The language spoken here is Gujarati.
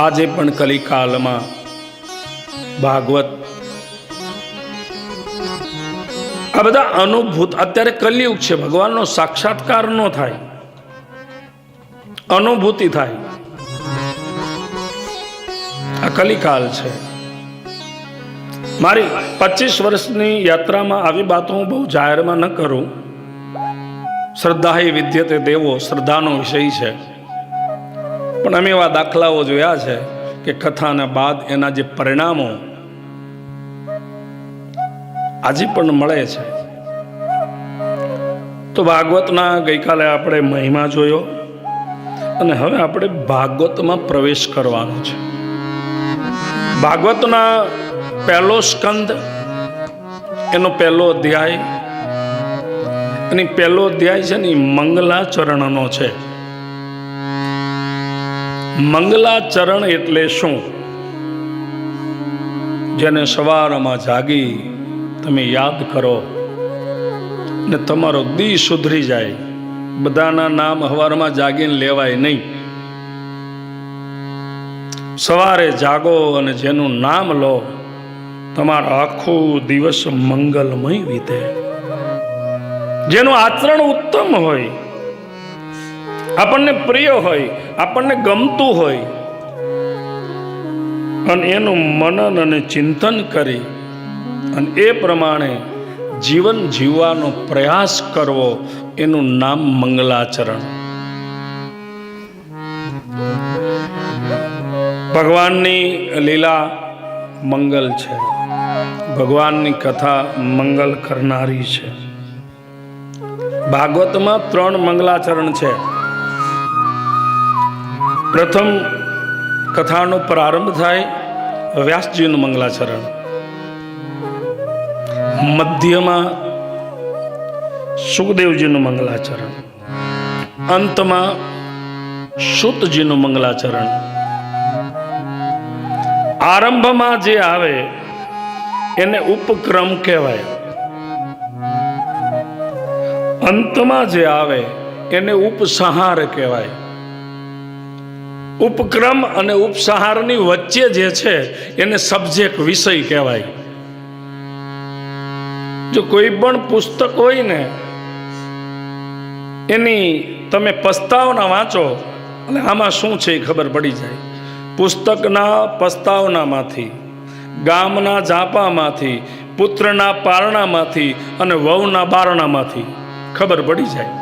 આજે પણ કલિકાલમાં ભાગવત. આ બધા અનુભૂત, અત્યારે કલયુગ છે, ભગવાનનો સાક્ષાત્કાર ન થાય. અનુભૂતિ થાય. આ કલિકાલ છે. મારી પચીસ વર્ષની યાત્રામાં આવી વાતો હું બહુ જાહેરમાં ન કરું. શ્રદ્ધા એ વિદ્યતે દેવો, શ્રદ્ધાનો વિષય છે. પણ અમે એવા દાખલાઓ જોયા છે કે કથાના બાદ એના જે પરિણામો આજે પણ મળે છે. તો ભાગવતના ગઈકાલે આપણે મહિમા જોયો અને હવે આપણે ભાગવતમાં પ્રવેશ કરવાનો છે. ભાગવતના પહેલો સ્કંદ, એનો પહેલો અધ્યાય, એની પહેલો અધ્યાય છે ને મંગલાચરણનો છે. મંગલાચરણ એટલે શું? જેને સવારમાં જાગી તમે યાદ કરો ને તમારો દી સુધરી જાય. બધાના નામ હવારમાં જાગીને લેવાય નહીં. સવારે જાગો અને જેનું નામ લો, તમારો આખો દિવસ મંગલમય વીતે. જેનું આચરણ ઉત્તમ હોય આપણને પ્રિય હોય, આપણને ગમતું હોય. અને એનું મનન અને ચિંતન કરી અને એ પ્રમાણે જીવન જીવવાનો પ્રયાસ કરવો, એનું નામ મંગલાચરણ. ભગવાનની લીલા મંગલ છે. ભગવાનની કથા મંગલ કરનારી છે. ભાગવતમાં ત્રણ મંગલાચરણ છે. પ્રથમ કથાનો પ્રારંભ થાય વ્યાસજીનું મંગલાચરણ. મધ્યમાં સુખદેવજીનું મંગલાચરણ. અંતમાં સુતજીનું મંગલાચરણ. આરંભમાં જે આવે એને ઉપક્રમ કહેવાય. અંતમાં જે આવે એને ઉપસંહાર કહેવાય. ઉપક્રમ અને ઉપસહારની વચ્ચે જે છે, એને સબ્જેક્ટ વિષય કહેવાય. જો કોઈ પણ પુસ્તક હોય ને, એની તમે પસ્તાવના વાંચો, અને આમાં શું છે એ ખબર પડી જાય. પુસ્તકના પસ્તાવનામાંથી, ગામના ઝાપામાંથી, પુત્રના પારણામાંથી અને વહુના બારણામાંથી ખબર પડી જાય.